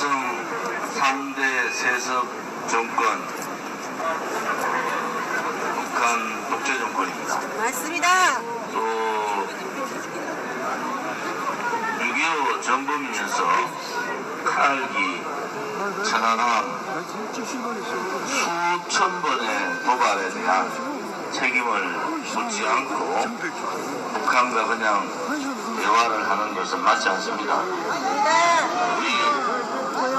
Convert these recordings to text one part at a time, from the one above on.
김일성 3대 세습 정권 북한 독재 정권입니다. 맞습니다. 또 6.25 전범이면서 칼기, 천안함, 수천 번의 도발에 대한 책임을 묻지 않고 북한과 그냥 대화를 하는 것은 맞지 않습니다. 우리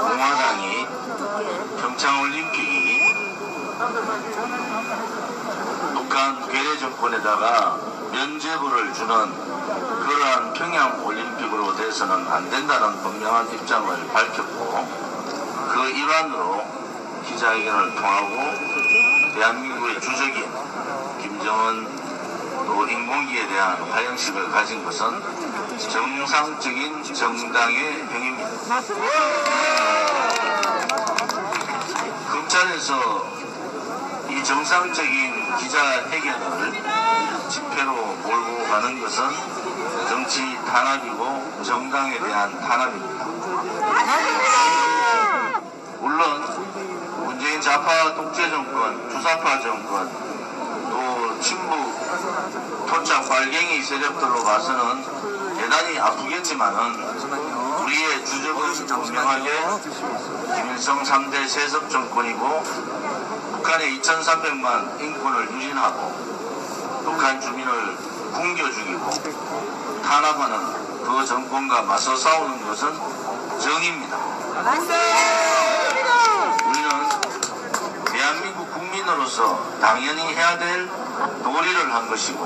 공화당이 평창올림픽이 북한 괴뢰 정권에다가 면죄부를 주는 그러한 평양 올림픽으로 돼서는 안 된다는 분명한 입장을 밝혔고 그 일환으로 기자회견을 통하고 대한민국의 주적인 김정은 또 인공기에 대한 화형식을 가진 것은 정상적인 정당의 행위입니다. 검찰에서 이 정상적인 기자회견을 집회로 몰고 가는 것은 정치 탄압이고 정당에 대한 탄압입니다. 물론 문재인 좌파 독재 정권, 주사파 정권, 또 친북 토착 발갱이 세력들로 봐서는 대단히 아프겠지만은 우리의 주적은 분명하게 김일성 3대 세습 정권이고 북한의 2,300만 인권을 유린하고 북한 주민을 굶겨 죽이고 탄압하는 그 정권과 맞서 싸우는 것은 정의입니다. 우리는 대한민국 국민으로서 당연히 해야 될 도리를 한 것이고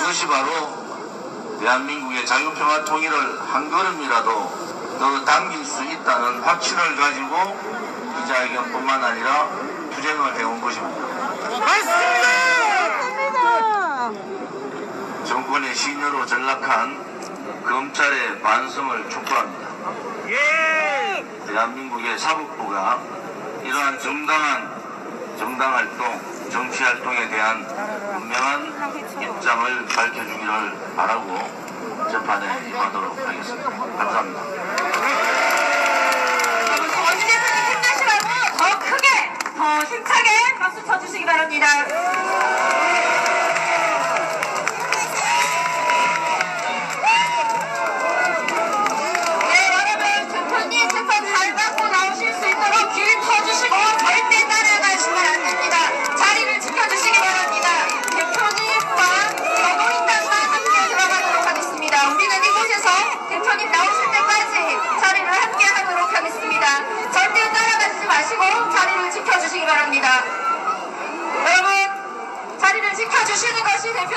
이것이 바로 대한민국의 자유평화 통일을 한 걸음이라도 더 당길 수 있다는 확신을 가지고 기자회견뿐만 아니라 투쟁을 해온 것입니다. 정권의 신여로 전락한 검찰의 반성을 촉구합니다. 대한민국의 사법부가 이러한 정당한 정당 활동, 정치 활동에 대한 분명한 입장을 밝혀주기를 바라고 재판에 임하도록 하겠습니다. 감사합니다. 여러분 언제든지 힘내시라고 더 크게 더 힘차게 박수 쳐주시기 바랍니다. 대표님 나오실 때까지 자리를 함께 하도록 하겠습니다. 절대 따라가지 마시고 자리를 지켜주시기 바랍니다. 여러분 자리를 지켜주시는 것이 대표님께